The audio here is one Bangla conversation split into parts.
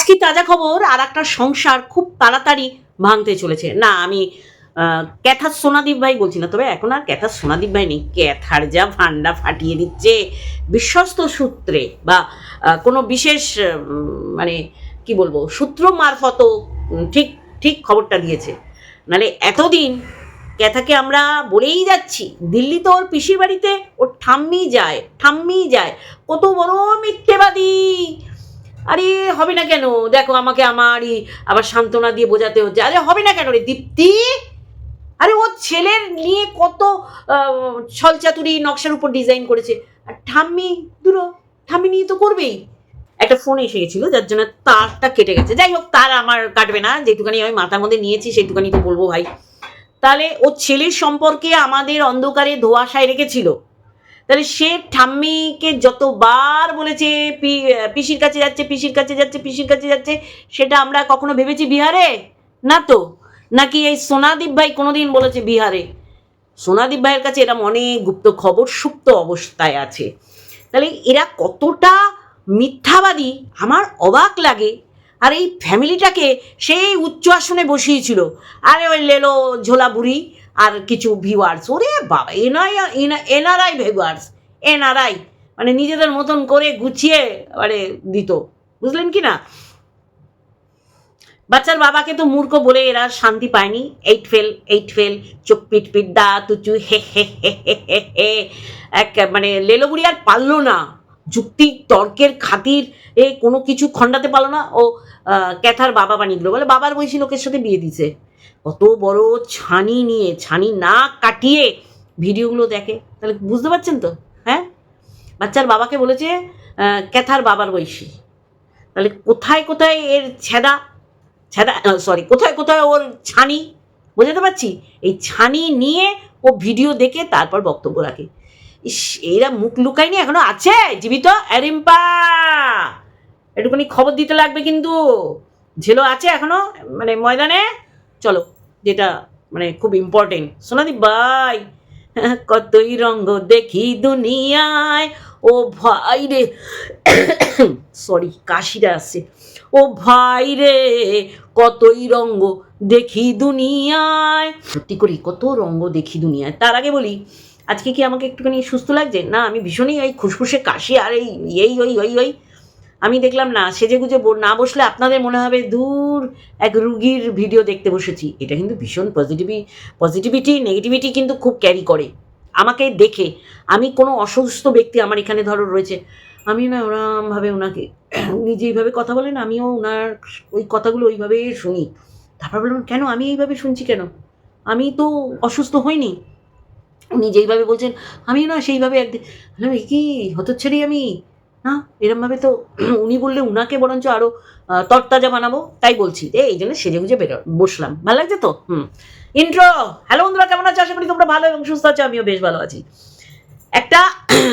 আজকে তাজা খবর আর একটা সংসার খুব তাড়াতাড়ি ভাঙতে চলেছে। না, আমি ক্যাথার সোনাদীপ ভাই বলছি না, তবে এখন আর ক্যাথার সোনাদীপ ভাই নেই। ক্যাথার যা ভান্ডা ফাটিয়ে দিচ্ছে বিশ্বস্ত সূত্রে বা কোনো বিশেষ মানে কি বলব, সূত্র মারফত ঠিক ঠিক খবরটা দিয়েছে। নালে এতদিন ক্যাথাকে আমরা বলেই যাচ্ছি, দিল্লি তো ওর পিসির বাড়িতে ওর ঠাম্মি যায় ঠাম্মি যায়, কত বড় মিথ্যেবাদী! আরে, হবে না কেন? দেখো, আমাকে আমারই আবার সান্ত্বনা দিয়ে বোঝাতে হচ্ছে। আরে, হবে না কেন রে, দীপ্তি? আরে, ও ছেলের নিয়ে কত ছলচাতুরি নকশার উপর ডিজাইন করেছে। আর ঠাম্মি দুটো ঠাম্মি নিয়ে তো করবেই। একটা ফোন এসে গেছিল, যার জন্য তারটা কেটে গেছে। যাই হোক, তার আমার কাটবে না যেটুখানি আমি মাথার মধ্যে নিয়েছি সেটুখানি তো বলব ভাই। তাহলে ও ছেলের সম্পর্কে আমাদের অন্ধকারে ধোয়াশায় রেখেছিল। তাহলে সে ঠাম্মিকে যতবার বলেছে পিসির কাছে যাচ্ছে, পিসির কাছে যাচ্ছে, পিসির কাছে যাচ্ছে, সেটা আমরা কখনো ভেবেছি বিহারে? না তো। নাকি এই সোনাদীপ ভাই কোনোদিন বলেছে বিহারে? সোনাদীপ ভাইয়ের কাছে এরম অনেক গুপ্ত খবর, সুপ্ত অবস্থায় আছে। তাহলে এরা কতটা মিথ্যাবাদী, আমার অবাক লাগে। আর এই ফ্যামিলিটাকে সেই উচ্চ আসনে বসিয়েছিল। আরে ওই লেলো ঝোলা বুড়ি আর কিছু ভিউয়ার্স ওরে বাবা, এনআই, এনআরআই ভিউয়ার্স এনআরআই মানে নিজেদের মতন করে গুছিয়ে মানে দিত, বুঝলেন কি না? বাচ্চার বাবাকে তো মূর্খ বলে এরা শান্তি পায়নি এইট ফেল এইট ফেল চোখ পিট পিট দা, তুচু, হে হে হে হে হে এক মানে লেলো বুড়ি আর পারল না, যুক্তি, তর্কের খাতির, এ কোনো কিছু খণ্ডাতে পারল না, ও ক্যাথার বাবা বানিয়ে দিল, বলে বাবার বয়সী লোকের সাথে বিয়ে দিছে। কত বড় ছানি নিয়ে, ছানি না কাটিয়ে ভিডিওগুলো দেখে। তাহলে বুঝতে পারছেন তো? হ্যাঁ? বাচ্চার বাবাকে বলেছে ক্যাথার বাবার বয়সী। তাহলে কোথায় কোথায় এর ছেদা? ছেদা সরি কোথায় কোথায় ওর ছানি? বোঝাতে পারছি? এই ছানি নিয়ে ও ভিডিও দেখে তারপর বক্তব্য রাখে। ইস, এরা মুখ লুকায়নি, এখনও আছে, জীবিত? অ্যারিম্পা! একটুখানি খবর দিতে লাগবে কিন্তু। ঝেলো আছে এখনও মানে ময়দানে? চলো, যেটা মানে খুব ইম্পর্টেন্ট সোনাদি ভাই, কতই রঙ্গ দেখি দুনিয়ায়। ও ভাই রে সরি কাশিটা আসছে। ও ভাই রে, কতই রঙ্গ দেখি দুনিয়ায়। সত্যি করি, কত রঙ্গ দেখি দুনিয়ায়। তার আগে বলি, আজকে কি আমাকে একটুখানি সুস্থ লাগছে? না, আমি ভীষণই ওই খুসখুসে কাশি আর এই এই ওই ওই ওই আমি দেখলাম না সেজে গুজে না বসলে আপনাদের মনে হবে দূর এক রুগীর ভিডিও দেখতে বসেছি। এটা কিন্তু ভীষণ পজিটিভি পজিটিভিটি নেগেটিভিটি কিন্তু খুব ক্যারি করে। আমাকে দেখে, আমি কোনো অসুস্থ ব্যক্তি আমার এখানে ধরো রয়েছে, আমি না ওরমভাবে ওনাকে উনি যেইভাবে কথা বলেন আমিও ওনার ওই কথাগুলো ওইভাবে শুনি। তারপর বললাম, কেন? আমি এইভাবে শুনছি কেন? আমি তো অসুস্থ হইনি। উনি যেইভাবে বলছেন, আমি না সেইভাবে একদিন বললাম, "এ কি? হতচ্ছাড়ি আমি? না? এরমভাবে তো উনি বললে উনাকে বরঞ্চ আরও তরতাজা বানাবো, তাই বলছি। এই জন্য সেজে গুজে বেরো, বসলাম। ভালো লাগছে তো? হুম। ইন্ট্রো হ্যালো বন্ধুরা, কেমন আছো? আশা করি তোমরা ভালো এবং সুস্থ আছো, আমিও বেশ ভালো আছি। একটা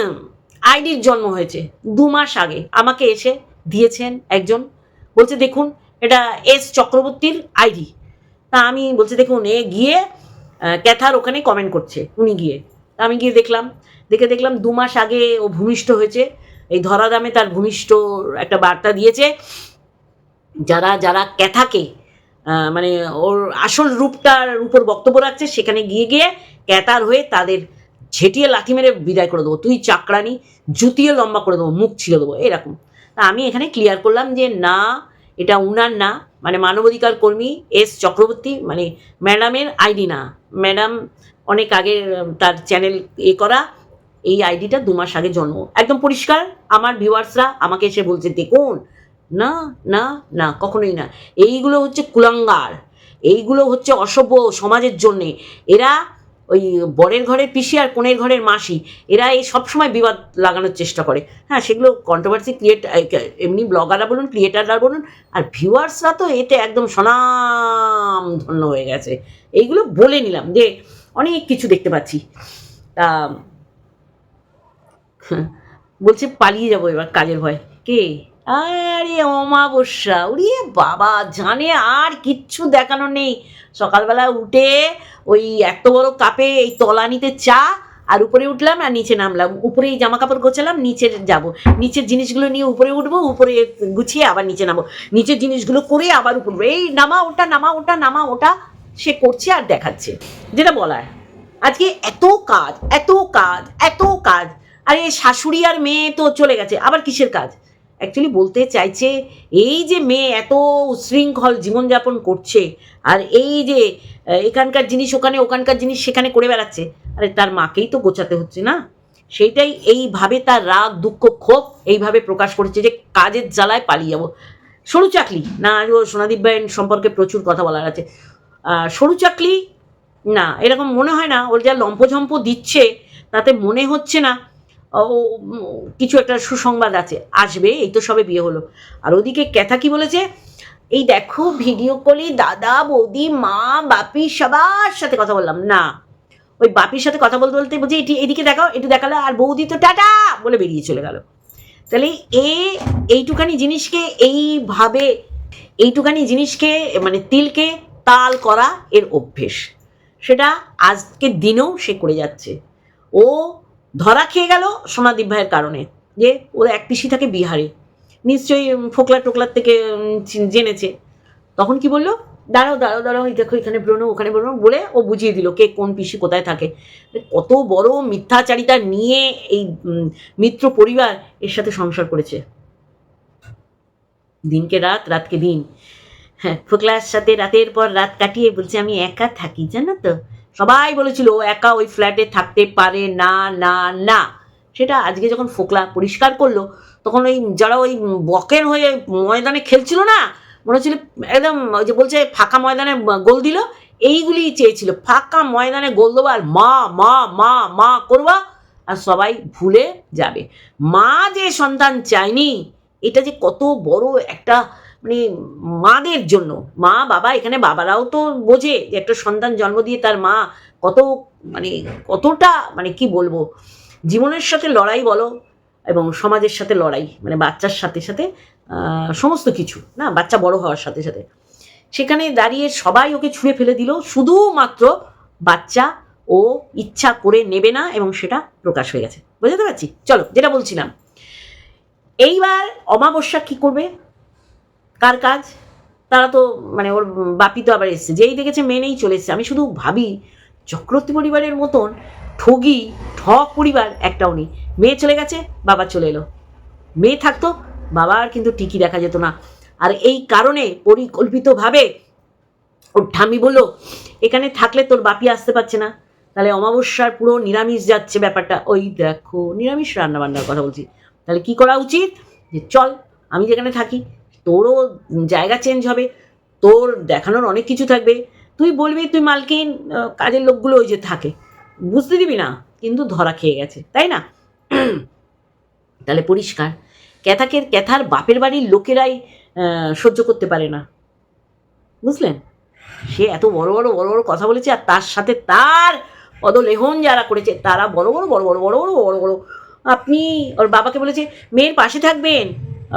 আইডির জন্ম হয়েছে দু মাস আগে। আমাকে এসে দিয়েছেন একজন। বলছে, দেখুন, এটা এস চক্রবর্তীর আইডি। তা আমি বলছি, দেখুন, এ গিয়ে ক্যাথার ওখানে কমেন্ট করছে। উনি গিয়ে। আমি গিয়ে দেখলাম। দেখে দেখলাম দু মাস আগে ও ভূমিষ্ঠ হয়েছে। এই ধরাধামে তার ভূমিষ্ঠ একটা বার্তা দিয়েছে। যারা যারা ক্যাথাকে মানে ওর আসল রূপটার উপর বক্তব্য রাখছে, সেখানে গিয়ে গিয়ে ক্যাতার হয়ে তাদের ঝেটিয়ে লাথি মেরে বিদায় করে দেবো। তুই চাকরানি, জুতিয়ে লম্বা করে দেবো, মুখ ছিঁড়ে দেবো, এরকম। তা আমি এখানে ক্লিয়ার করলাম যে না, এটা উনার না মানে মানবাধিকার কর্মী এস চক্রবর্তী মানে ম্যাডামের আইডি না। ম্যাডাম অনেক আগে তার চ্যানেল এ করা এই আইডিটা দু মাস আগে জন্ম। একদম পরিষ্কার, আমার ভিউয়ার্সরা আমাকে এসে বলছে, দেখুন, না না না, কখনোই না। এইগুলো হচ্ছে কুলাঙ্গার, এইগুলো হচ্ছে অসভ্য সমাজের জন্যে। এরা ওই বরের ঘরের পিসি আর কোণের ঘরের মাসি, এরা এই সবসময় বিবাদ লাগানোর চেষ্টা করে। হ্যাঁ সেগুলো কন্ট্রোভার্সি ক্রিয়েট এমনি ব্লগাররা বলুন ক্রিয়েটাররা বলুন, আর ভিউয়ার্সরা তো এতে একদম সনাম ধন্য হয়ে গেছে। এইগুলো বলে নিলাম যে, অনেক কিছু দেখতে পাচ্ছি। তা বলছে পালিয়ে যাব এবার কাজের ভয়। কে? আরে অমাবস্যা। উড়িয়ে বাবা, জানে আর কিচ্ছু দেখানো নেই। সকালবেলা উঠে ওই এত বড় কাপে এই তলানিতে চা আর উপরে উঠলাম আর নিচে নামলাম। উপরে জামা কাপড় গোছালাম, নিচে যাব। নিচের জিনিসগুলো নিয়ে উপরে উঠবো, উপরে গুছিয়ে আবার নিচে নামবো। নিচের জিনিসগুলো করে আবার উপরে এই নামা ওটা নামা ওটা নামা ওটা সে করছে আর দেখাচ্ছে। যেটা বলার। আজকে এত কাজ এত কাজ এত কাজ। আরে, শাশুড়ি আর মেয়ে তো চলে গেছে, আবার কিসের কাজ? অ্যাকচুয়ালি বলতে চাইছে, এই যে মেয়ে এত উশৃঙ্খল জীবনযাপন করছে, আর এই যে এখানকার জিনিস ওখানে, ওখানকার জিনিস সেখানে করে বেড়াচ্ছে, আরে তার মাকেই তো গোছাতে হচ্ছে না? সেইটাই এইভাবে তার রাগ, দুঃখ, ক্ষোভ এইভাবে প্রকাশ করেছে যে কাজের জ্বালায় পালিয়ে যাব। সরু চাকলি, না, ও সোনাদীপ ভাইয়ের সম্পর্কে প্রচুর কথা বলার আছে। সরু চাকলি, না, এরকম মনে হয় না, ওর যা লম্পঝম্প দিচ্ছে, তাতে মনে হচ্ছে না ও, কিছু একটা সুসংবাদ আছে, আসবে, এই তো সবে বিয়ে হলো। আর ওদিকে ক্যাথা কি বলেছে? এই দেখো, ভিডিও কলে দাদা, বৌদি, মা, বাপি, সবার সাথে কথা বললাম। না, ওই বাপির সাথে কথা বলতে বলতে বলছে, এটি, এদিকে দেখাও একটু দেখাল, আর বৌদি তো টাটা বলে বেরিয়ে চলে গেল। তাহলে এ এইটুখানি জিনিসকে এইভাবে এইটুখানি জিনিসকে মানে তিলকে তাল করা এর অভ্যেস। সেটা আজকের দিনেও সে করে যাচ্ছে। ও ধরা খেয়ে গেল সোনাদীপ ভাইয়ের কারণে, যে ওর এক পিসি থাকে বিহারে। নিশ্চয়ই ফোকলা টোকলার থেকে জেনেছে। তখন কি বলল? দাঁড়াও দাঁড়াও দাঁড়াও দেখো এখানে বেরোনো ওখানে বেরোনো বলে ও বুঝিয়ে দিল কে কোন পিসি কোথায় থাকে। কত বড় মিথ্যাচারিতা নিয়ে এই মিত্র পরিবার এর সাথে সংসার করেছে। দিনকে রাত, রাতকে দিন। হ্যাঁ ফোকলার সাথে রাতের পর রাত কাটিয়ে বলছে, আমি একা থাকি, জানো তো? সবাই বলেছিল, ও একা ওই ফ্ল্যাটে থাকতে পারে না না না। সেটা আজকে যখন ফোকলা পরিষ্কার করল, তখন ওই যারা ওই বকের হয়ে ময়দানে খেলছিল না, মনে হচ্ছিল একদম ওই যে বলছে, ফাঁকা ময়দানে গোল দিল, এইগুলি চেয়েছিল, ফাঁকা ময়দানে গোল দেবো আর মা মা মা মা করবা। আর সবাই ভুলে যাবে। মা যে সন্তান চায়নি, এটা যে কত বড় একটা মানে মাদের জন্য। মা, বাবা, এখানে বাবারাও তো বোঝে যে একটা সন্তান জন্ম দিয়ে তার মা কত মানে কতটা মানে কি বলব? জীবনের সাথে লড়াই বলো এবং সমাজের সাথে লড়াই মানে বাচ্চার সাথে সাথে সমস্ত কিছু, না? বাচ্চা বড় হওয়ার সাথে সাথে। সেখানে দাঁড়িয়ে সবাই ওকে ছুঁড়ে ফেলে দিল, শুধুমাত্র বাচ্চা ও ইচ্ছা করে নেবে না এবং সেটা প্রকাশ হয়ে গেছে। বুঝতে পারছি? চলো, যেটা বলছিলাম। এইবার অমাবস্যা কি করবে? কার কাজ? তারা তো মানে ওর বাপি তো আবার এসছে। যেই দেখেছে মেনেই চলে এসছে। আমি শুধু ভাবি, চক্রবর্তী পরিবারের মতন ঠগি ঠক পরিবার একটাও নেই মেয়ে চলে গেছে, বাবা চলে এলো। মেয়ে থাকতো বাবার কিন্তু টিকি দেখা যেত না। আর এই কারণে পরিকল্পিতভাবে ওর ঠামি বলল, এখানে থাকলে তোর বাপি আসতে পারছে না। তাহলে অমাবস্যার পুরো নিরামিষ যাচ্ছে ব্যাপারটা। ওই দেখো, নিরামিষ রান্না বান্নার কথা বলছি। তাহলে কি করা উচিত? যে চল, আমি যেখানে থাকি তোরও জায়গা চেঞ্জ হবে, তোর দেখানোর অনেক কিছু থাকবে। তুই বলবি, তুই মালকিন কাজের লোকগুলো ওই যে থাকে। বুঝতে দিবি না, কিন্তু ধরা খেয়ে গেছে, তাই না? তাহলে পরিষ্কার। ক্যাথাকের, ক্যাথার বাপের বাড়ির লোকেরাই সহ্য করতে পারে না। বুঝলেন? সে এত বড় বড় বড় বড় কথা বলেছে, আর তার সাথে তার পদলেহন যারা করেছে, তারা বড় বড় বড় বড় বড় বড় বড় বড়। আপনি, ওর বাবাকে বলেছে, মেয়ের পাশে থাকবেন।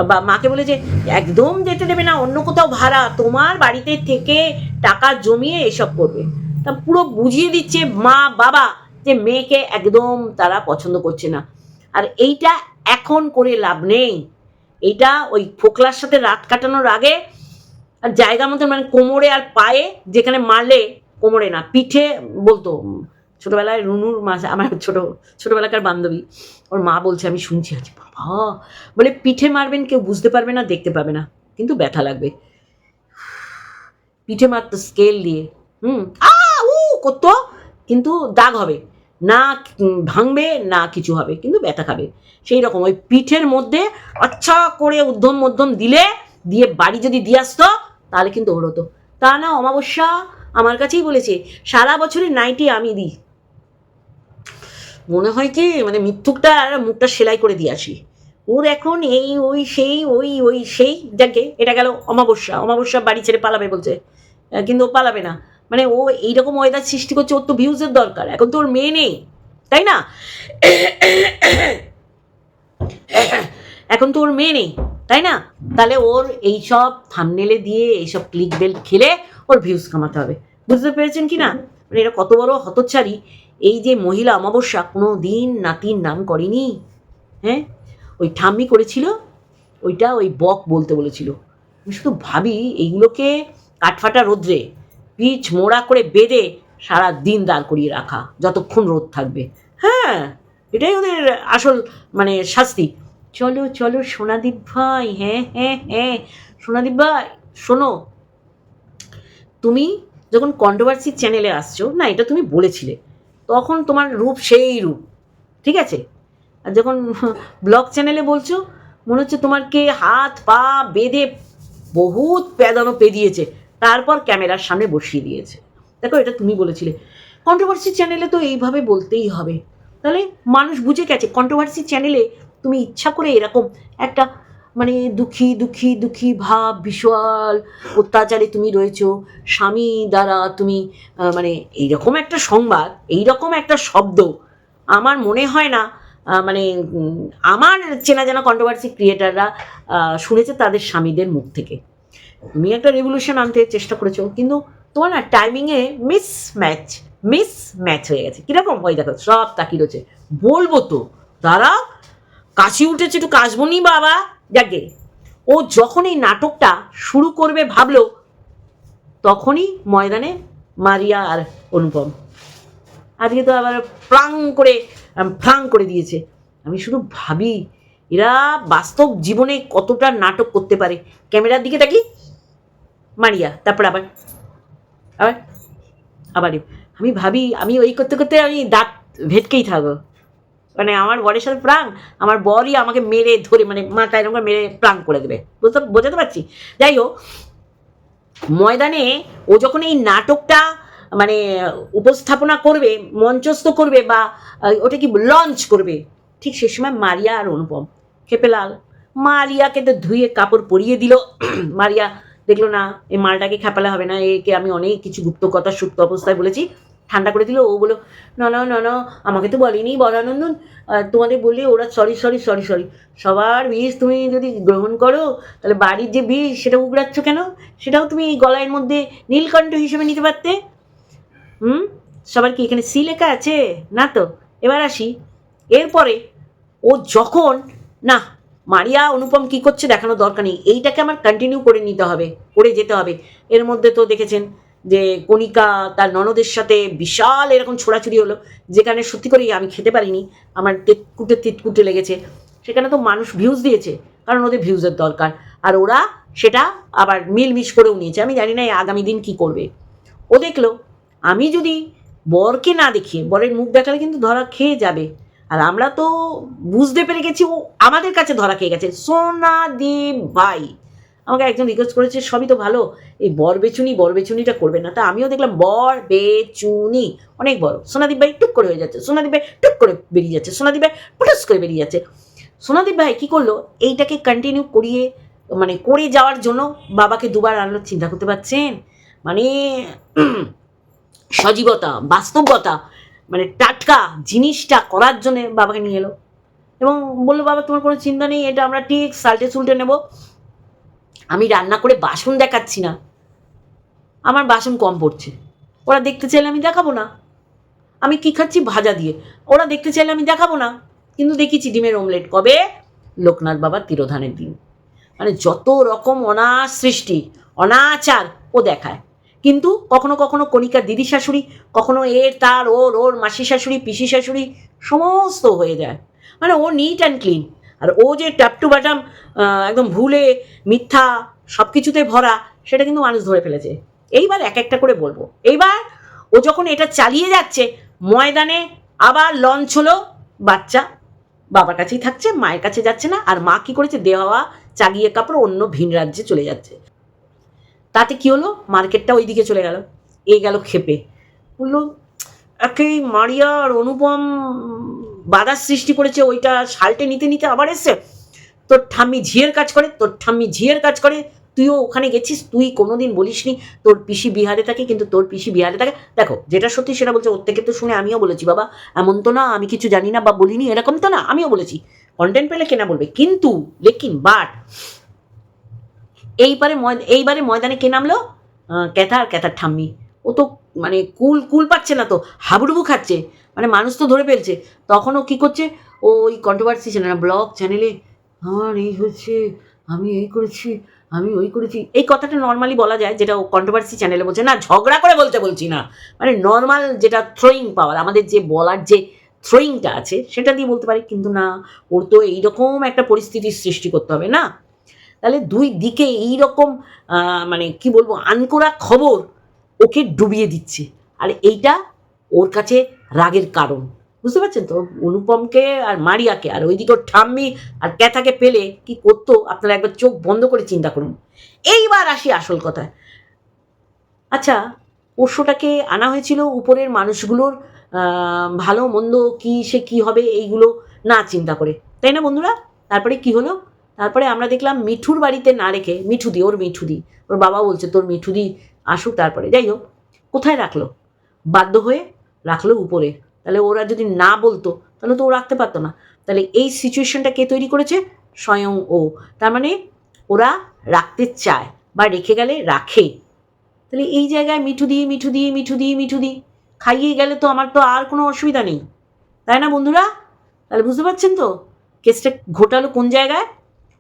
বা মাকে বলে যে, একদম যেতে দেবে না, অন্য কোথাও ভাড়া। তোমার বাড়িতে থেকে টাকা জমিয়ে এসব করবে। তা পুরো বুঝিয়ে দিচ্ছে মা বাবা যে মেয়েকে একদম তারা পছন্দ করছে না। আর এইটা এখন করে লাভ নেই। এইটা ওই ফোকলার সাথে রাত কাটানোর আগে আর জায়গা মতো মানে কোমরে আর পায়ে যেখানে মারলে কোমরে না, পিঠে বলতো ছোটবেলায় রুনুর মা, আমার ছোট, ছোটবেলাকার বান্ধবী, ওর মা বলছে, আমি শুনছি আছি বাবা বলে পিঠে মারবেন, কেউ বুঝতে পারবে না, দেখতে পাবে না, কিন্তু ব্যথা লাগবে। পিঠে মারতো স্কেল দিয়ে, হুম আ উ, করতো, কিন্তু দাগ হবে, না ভাঙবে, না কিছু হবে, কিন্তু ব্যথা খাবে। সেই রকম ওই পিঠের মধ্যে আচ্ছা করে উদ্ধম মধ্যম দিলে, দিয়ে বাড়ি যদি দিয়ে আসতো, তাহলে কিন্তু ওর হতো। তা না, অমাবস্যা আমার কাছেই বলেছে, সারা বছরের নাইটি আমি দিই। মনে হয় কি মানে মিথ্যুকটা মুখটা সেলাই করে দিয়ে আসি। ওর এখন এই, ওই, সেই, ওই ওই, সেই, যাকে এটা গেল অমাবস্যা অমাবস্যা বাড়ি ছেড়ে পালাবে বলছে। কিন্তু ও পালাবে না। মানে ও এইরকম ওয়েদার সৃষ্টি করছে, ওর তো ভিউজের দরকার, এখন তো ওর মেয়ে নেই, তাই না? এখন তো ওর মেয়ে নেই, তাই না? তাহলে ওর এইসব থামনেলে দিয়ে এইসব ক্লিক বেল খেলে ওর ভিউজ কামাতে হবে। বুঝতে পেরেছেন কি না? মানে এটা কত বড় হতচ্ছারি এই যে মহিলা অমাবস্যা কোনো দিন নাতির নাম করেনি হ্যাঁ? ওই ঠাম্মি করেছিল, ওইটা ওই বক বলতে বলেছিল। আমি শুধু ভাবি, এইগুলোকে কাঠফাটা রোদ্রে পিচ মোড়া করে বেঁধে সারা দিন দাঁড় করিয়ে রাখা, যতক্ষণ রোদ থাকবে। হ্যাঁ এটাই ওদের আসল মানে শাস্তি। চলো চলো, সোনাদীপ ভাই হ্যাঁ হ্যাঁ হ্যাঁ সোনাদীপ ভাই, শোনো, তুমি যখন কন্ট্রোভার্সি চ্যানেলে আসছো, না, এটা তুমি বলেছিলে, তখন তোমার রূপ সেই রূপ, ঠিক আছে? আর যখন ব্লগ চ্যানেলে বলছো, মনে হচ্ছে তোমারকে হাত, পা বেঁধে বহুত প্যাদানো পেদিয়েছে তারপর ক্যামেরার সামনে বসিয়ে দিয়েছে। দেখো, এটা তুমি বলেছিলে। কন্ট্রোভার্সি চ্যানেলে তো এইভাবে বলতেই হবে। তাহলে মানুষ বুঝে গেছে কন্ট্রোভার্সি চ্যানেলে তুমি ইচ্ছা করে এরকম একটা মানে দুঃখী দুঃখী দুঃখী ভাব বিশাল অত্যাচারে তুমি রয়েছো, স্বামী দ্বারা তুমি মানে এইরকম একটা সংবাদ, এইরকম একটা শব্দ, আমার মনে হয় না মানে আমার চেনা জানা কন্ট্রোভার্সি ক্রিয়েটাররা শুনেছে তাদের স্বামীদের মুখ থেকে। তুমি একটা রেভলিউশন আনতে চেষ্টা করেছ, কিন্তু তোমার না টাইমিংয়ে মিস ম্যাচ মিস ম্যাচ হয়ে গেছে। কীরকম? ওই দেখো, সব তাকিয়ে রয়েছে। বলব তো তারা কাশি উঠেছে একটু কাশবনি বাবা। যাকে ও যখন এই নাটকটা শুরু করবে ভাবলো, তখনই ময়দানে মারিয়া আর অনুপম। আজকে তো আবার প্রাং করে ফ্রাং করে দিয়েছে। আমি শুধু ভাবি, এরা বাস্তব জীবনে কতটা নাটক করতে পারে। ক্যামেরার দিকে তাকি মারিয়া, তারপর আবার আবার আবার আমি ভাবি, আমি ওই করতে করতে আমি দাঁত ভেটকেই থাকব। মানে আমার বরের সাথে প্রাং আমার বরই আমাকে মেরে ধরে মানে মাথা এরকম করে মেরে প্রাং করে দেবে। বুঝতে, বোঝাতে পারছি? যাই হোক, ময়দানে ও যখন এই নাটকটা মানে উপস্থাপনা করবে মঞ্চস্থ করবে বা ওটা কি লঞ্চ করবে। ঠিক সে সময় মারিয়া আর অনুপম। খেপেলাল মারিয়াকে তো ধুয়ে কাপড় পরিয়ে দিল। মারিয়া দেখল না এই মালটাকে খেপালে হবে না একে আমি অনেক কিছু গুপ্ত কথা সুপ্ত অবস্থায় বলেছি ঠান্ডা করে দিল। ও বলো না না না আমাকে তো বলেনি বরানন্দন। আহ, তোমাদের বলি ওরা সরি সরি সরি সরি সবার বিষ তুমি যদি গ্রহণ করো তাহলে বাড়ির যে বিষ সেটা উগড়াচ্ছ কেন? সেটাও তুমি গলায়ের মধ্যে নীলকণ্ঠ হিসেবে নিতে পারতে? হুম? সবার কি এখানে সি লেখা আছে? না তো। এবার আসি। এরপরে ও যখন, না, মারিয়া, অনুপম কি করছে দেখানো দরকার নেই। এইটাকে আমার কন্টিনিউ করে নিতে হবে, করে যেতে হবে। এর মধ্যে তো দেখেছেন যে কণিকা তার ননদের সাথে বিশাল এরকম ছোড়াছুড়ি হলো, যেখানে সত্যি করেই আমি খেতে পারিনি। আমার তেতকুটে তিতকুটে লেগেছে। সেখানে তো মানুষ ভিউজ দিয়েছে, কারণ ওদের ভিউজের দরকার। আর ওরা সেটা আবার মিলমিশ করেও নিয়েছে। আমি জানি না আগামী দিন কি করবে। ও দেখল আমি যদি বরকে না দেখিয়ে বরের মুখ দেখালে কিন্তু ধরা খেয়ে যাবে। আর আমরা তো বুঝতে পেরে গেছি ও আমাদের কাছে ধরা খেয়ে গেছে। সোনা দেব ভাই। আমাকে একজন রিকোয়েস্ট করেছে, সবই তো ভালো। এই বর বেচুনি, বর বেচুনিটা করবে না। তা আমিও দেখলাম বর বেচুনি। অনেক বড়। সোনাদীপ ভাই টুক করে হয়ে যাচ্ছে। সোনাদীপ ভাই টুক করে বেরিয়ে যাচ্ছে। সোনাদীপ ভাই পটাস করে বেরিয়ে যাচ্ছে। সোনাদীপ ভাই কী করল? এইটাকে কন্টিনিউ করিয়ে মানে করে যাওয়ার জন্য বাবাকে দুবার আনার চিন্তা করতে পারছেন? মানে সজীবতা, বাস্তবতা মানে টাটকা জিনিসটা করার জন্য বাবাকে নিয়ে এলো। এবং বলল, বাবা, তোমার কোনো চিন্তা নেই, এটা আমরা ঠিক সাল্টে সুলটে নেব। আমি রান্না করে বাসন দেখাচ্ছি না। আমার বাসন কম পড়ছে। ওরা দেখতে চাইলে আমি দেখাবো না। আমি কি খাচ্ছি? ভাজা দিয়ে। ওরা দেখতে চাইলে আমি দেখাবো না। কিন্তু দেখিছি ডিমের অমলেট কবে? লোকনাথ বাবার তিরোধানের দিন। মানে যত রকম অনার সৃষ্টি, অনাচার ও দেখায়। কিন্তু কখনো কখনো কণিকার দিদি শাশুড়ি, কখনো এর, তার, ওর ওর মাসি শাশুড়ি, পিসি শাশুড়ি সমস্ত হয়ে যায়। মানে ও নিট অ্যান্ড ক্লিন আর ও যে ট্যাপ টু বাটাম একদম ভুলে, মিথ্যা সব কিছুতে ভরা, সেটা কিন্তু মানুষ ধরে ফেলেছে। এইবার এক একটা করে বলব। এইবার ও যখন এটা চালিয়ে যাচ্ছে, ময়দানে আবার লঞ্চ হলো, বাচ্চা বাবার কাছেই থাকছে, মায়ের কাছে যাচ্ছে না, আর মা কি করেছে, দেওয়া চাগিয়ে কাপড় অন্য ভিন রাজ্যে চলে যাচ্ছে। তাতে কি হলো? মার্কেটটা ওইদিকে চলে গেল। এ গেল খেপে বলল, একে মারিয়া আর অনুপম বাধার সৃষ্টি করেছে, ওইটা শালটে নিতে নিতে আবার এসছে। তোর ঠাম্মি ঝিয়ের কাজ করে, তোর ঠাম্মি ঝিয়ের কাজ করে। তুইও ওখানে গেছিস, তুই কোনোদিন বলিসনি, তোর পিসি বিহারে থাকে, কিন্তু তোর পিসি বিহারে থাকে। দেখো, যেটা সত্যি সেটা বলছে ওর থেকে তো শুনে আমিও বলেছি, বাবা, এমন তো না, আমি কিছু জানি না বা বলিনি, এরকম তো না, আমিও বলেছি। কন্টেন্ট পেলে কেনা বলবে। কিন্তু, লেকিন বাট এইবারে এইবারে ময়দানে কে নামলো? আহ, ক্যাথা আর ক্যাথার ঠাম্মি। ও তো মানে কুল কুল পাচ্ছে না তো হাবুডুবু খাচ্ছে। মানে মানুষ তো ধরে ফেলছে। তখন ও কী করছে? ও ওই কন্ট্রোভার্সি চ্যানেল ব্লগ চ্যানেলে আমার এই হচ্ছে আমি এই করেছি আমি ওই করেছি। এই কথাটা নর্মালি বলা যায় যেটা ও কন্ট্রোভার্সি চ্যানেলে বলছে না ঝগড়া করে বলতে বলছি না। মানে নর্মাল যেটা থ্রোয়িং পাওয়ার আমাদের যে বলার যে থ্রোয়িংটা আছে সেটা দিয়ে বলতে পারি। কিন্তু না ওর তো এইরকম একটা পরিস্থিতির সৃষ্টি করতে হবে না? তাহলে দুই দিকে এই রকম মানে কি বলব, আনকোরা খবর ওকে ডুবিয়ে দিচ্ছে। আর এইটা ওর কাছে রাগের কারণ। বুঝতে পারছেন তো? অনুপমকে আর মারিয়াকে, আর ওইদিকে ঠাম্মি আর ক্যাথাকে পেলে কি করতো? আপনারা একবার চোখ বন্ধ করে চিন্তা করুন। এইবার আসি আসল কথায়। আচ্ছা পোষ্যটাকে আনা হয়েছিল উপরের মানুষগুলোর ভালো মন্দ কি সে কি হবে এইগুলো না চিন্তা করে। তাই না বন্ধুরা? তারপরে কি হলো? তারপরে আমরা দেখলাম মিঠুর বাড়িতে না রেখে মিঠুদি, ওর মিঠুদি। ওর বাবা বলছে, তোর মিঠুদি আসুক তারপরে। যাই হোক, কোথায় রাখল? বাধ্য হয়ে রাখল উপরে। তাহলে ওরা যদি না বলতো, তাহলে তো ও রাখতে পারতো না। তাহলে এই সিচুয়েশনটা কে তৈরি করেছে? স্বয়ং ও। তার মানে ওরা রাখতে চায় বা রেখে গেলে রাখে। তাহলে এই জায়গায় মিঠু দিয়ে মিঠু দিয়ে মিঠু দিয়ে মিঠু দিই খাইয়ে গেলে তো আমার তো আর কোনো অসুবিধা নেই। তাই না বন্ধুরা? তাহলে বুঝতে পারছেন তো? কেসটা ঘটালো কোন জায়গায়?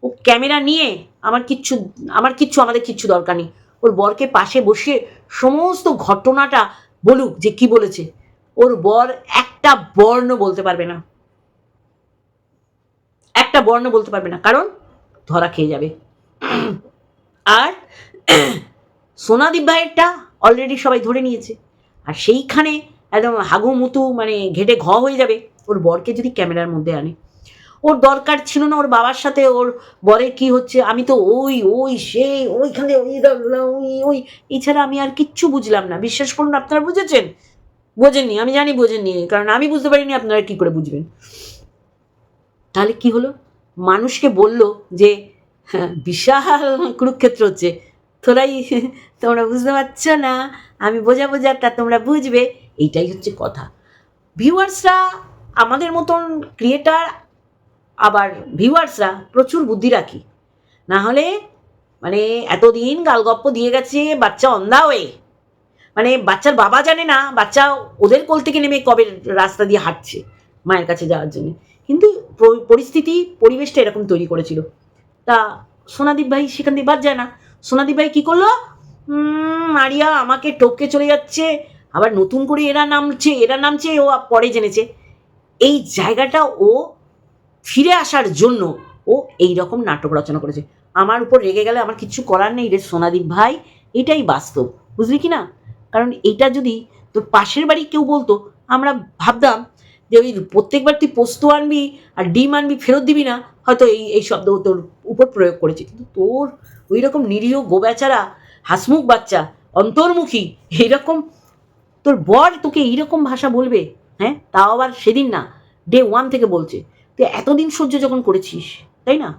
ও ক্যামেরা নিয়ে আমার কিচ্ছু আমার কিচ্ছু, আমাদের কিচ্ছু দরকার নেই। ওর বরকে পাশে বসিয়ে সমস্ত ঘটনাটা বলুক যে কি বলেছে। ওর বর একটা বর্ণ বলতে পারবে না। একটা বর্ণ বলতে পারবে না, কারণ ধরা খেয়ে যাবে। আর সোনাদীপ ভাইয়েরটা অলরেডি সবাই ধরে নিয়েছে। আর সেইখানে একদম হাগু মুতু মানে ঘেটে ঘ হয়ে যাবে। ওর বরকে যদি ক্যামেরার মধ্যে আনে। ওর দরকার ছিল না ওর বাবার সাথে ওর বরের কি হচ্ছে আমি তো ওই ওই সেই ওইখানে ওই ওই ওই। এছাড়া আমি আর কিচ্ছু বুঝলাম না। বিশ্বাস করুন আপনারা বুঝেছেন? বোঝেননি আমি জানি বোঝেননি কারণ আমি বুঝতে পারিনি আপনারা কি করে বুঝবেন। তাহলে কি হলো? মানুষকে বলল যে হ্যাঁ, বিশাল কুরুক্ষেত্র হচ্ছে। তোরাই তোমরা বুঝতে পারছ না আমি বোঝা বোঝাটা তোমরা বুঝবে এইটাই হচ্ছে কথা। ভিউয়ার্সরা আমাদের মতন ক্রিয়েটার আবার ভিউয়ার্সরা প্রচুর বুদ্ধি রাখি। না হলে মানে এতদিন গালগপ্প দিয়ে গেছে, বাচ্চা অন্ধা হয়ে মানে বাচ্চার বাবা জানে না, বাচ্চা ওদের কোল থেকে নেমে কবে রাস্তা দিয়ে হাঁটছে মায়ের কাছে যাওয়ার জন্য। কিন্তু পরিস্থিতি, পরিবেশটা এরকম তৈরি করেছিল। তা সোনাদীপ ভাই সেখান দিয়ে বাদ যায় না। সোনাদীপ ভাই কী করল? মারিয়া আমাকে টপকে চলে যাচ্ছে, আবার নতুন করে এরা নামছে এরা নামছে, ও পরে জেনেছে। এই জায়গাটা ও ফিরে আসার জন্য ও এই রকম নাটক রচনা করেছে। আমার উপর রেগে গেলে আমার কিচ্ছু করার নেই রে সোনাদীপ ভাই, এটাই বাস্তব, বুঝলি কি না? কারণ এটা যদি তোর পাশের বাড়ি কেউ বলতো, আমরা ভাবতাম যে ওই প্রত্যেকবার তুই পোস্ত আনবি আর ডিম আনবি ফেরত দিবি না, হয়তো এই এই শব্দ তোর উপর প্রয়োগ করেছে। কিন্তু তোর ওই রকম নিরীহ গোবেচারা, হাসমুখ বাচ্চা, অন্তর্মুখী, এইরকম তোর বর তোকে এইরকম ভাষা বলবে হ্যাঁ? তাও আবার সেদিন না ডে ওয়ান থেকে বলছে। তুই এতদিন সহ্য যখন করেছিস, তাই না?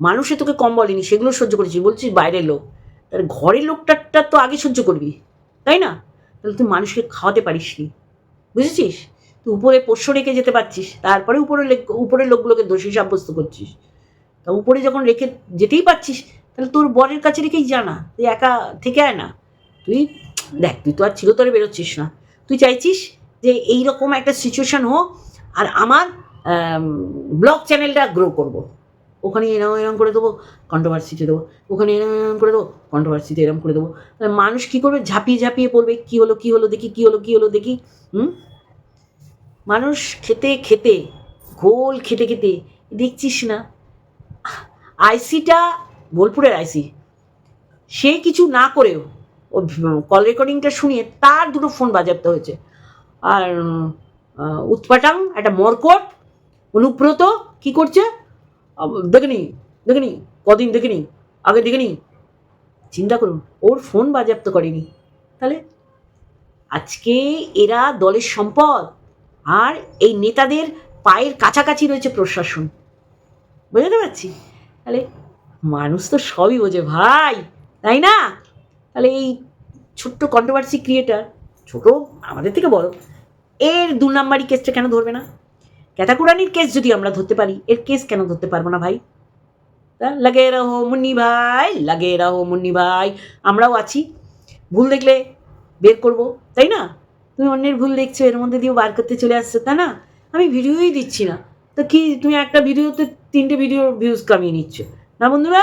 মানুষে তোকে কম বলেনি, সেগুলো সহ্য করেছিস। বলছিস বাইরের লোক তাহলে ঘরের লোকটারটা তো আগে সহ্য করবি, তাই না? তাহলে তুই মানুষকে খাওয়াতে পারিস নি। বুঝেছিস? তুই উপরে পোষ্য রেখে যেতে পারছিস, তারপরে উপরে উপরের লোকগুলোকে দোষী সাব্যস্ত করছিস। তা উপরে যখন রেখে যেতেই পারছিস, তাহলে তোর বরের কাছে রেখেই জানা তুই একা থেকে আয় না। তুই, দেখ, তুই তো আর চিরতরে বেরোচ্ছিস না। তুই চাইছিস যে এইরকম একটা সিচুয়েশন হোক, আর আমার ব্লগ চ্যানেলটা গ্রো করব। ওখানে এরম এরম করে দেবো কন্ট্রোভার্সিতে দেবো। ওখানে এরম এরম করে দেবো কন্ট্রোভার্সিতে এরম করে দেবো। মানুষ কী করবে? ঝাঁপিয়ে ঝাঁপিয়ে পড়বে, কী হলো কী হলো, দেখি, কী হলো কী হলো, দেখি, হুম? মানুষ খেতে খেতে, ঘোল খেতে খেতে, দেখছিস না? আইসিটা, বোলপুরের আইসি, সে কিছু না করেও, ও কল রেকর্ডিংটা শুনিয়ে তার দুটো ফোন বাজাপ্ত হয়েছে। আর উৎপাটাং, একটা মরকট অনুব্রত কি করছে? দেখেনি দেখেনি, কদিন দেখেনি, আগে দেখেনি। চিন্তা করুন, ওর ফোন বাজেয়াপ্ত করেনি। তাহলে? আজকে এরা দলের সম্পদ, আর এই নেতাদের পায়ের কাছাকাছি রয়েছে প্রশাসন। বুঝতে পারছি? তাহলে মানুষ তো সবই বোঝে, ভাই, তাই না? তাহলে এই ছোট্ট কন্ট্রোভার্সি ক্রিয়েটার ছোট, আমাদের থেকে বড়, এর দু নাম্বারই কেসটা কেন ধরবে না? ক্যাতাকুরানির কেস যদি আমরা ধরতে পারি, এর কেস কেন ধরতে পারব না ভাই? লাগে রাহো মুন্নি ভাই, লাগে রাহো মুন্নি ভাই, আমরাও আছি। ভুল দেখলে বের করব, তাই না? তুমি অন্যের ভুল দেখছ, এর মধ্যে দিয়েও বার করতে চলে আসছো, তা না? আমি ভিডিওই দিচ্ছি না। তো কি তুমি একটা ভিডিওতে তিনটে ভিডিও ভিউজ কামিয়ে নিচ্ছ? না বন্ধুরা?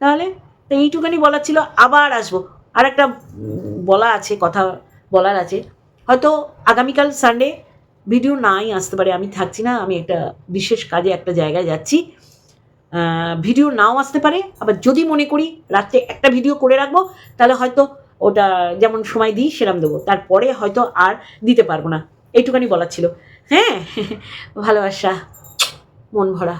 তাহলে তো এইটুখানি বলার ছিল, আবার আসব। আর একটা বলা আছে, কথা বলার আছে। হয়তো আগামীকাল সানডে ভিডিও নাই, আসতে পারে, আমি থাকছি না, আমি একটা বিশেষ কাজে একটা জায়গায় যাচ্ছি। ভিডিও নাও আসতে পারে, আবার যদি মনে করি রাত্রে একটা ভিডিও করে রাখব, তাহলে হয়তো ওটা যেমন সময় দিই, সেরাম দেবো। তারপরে হয়তো আর দিতে পারব না। এইটুখানি বলার ছিল। হ্যাঁ ভালোবাসা, মন ভরা।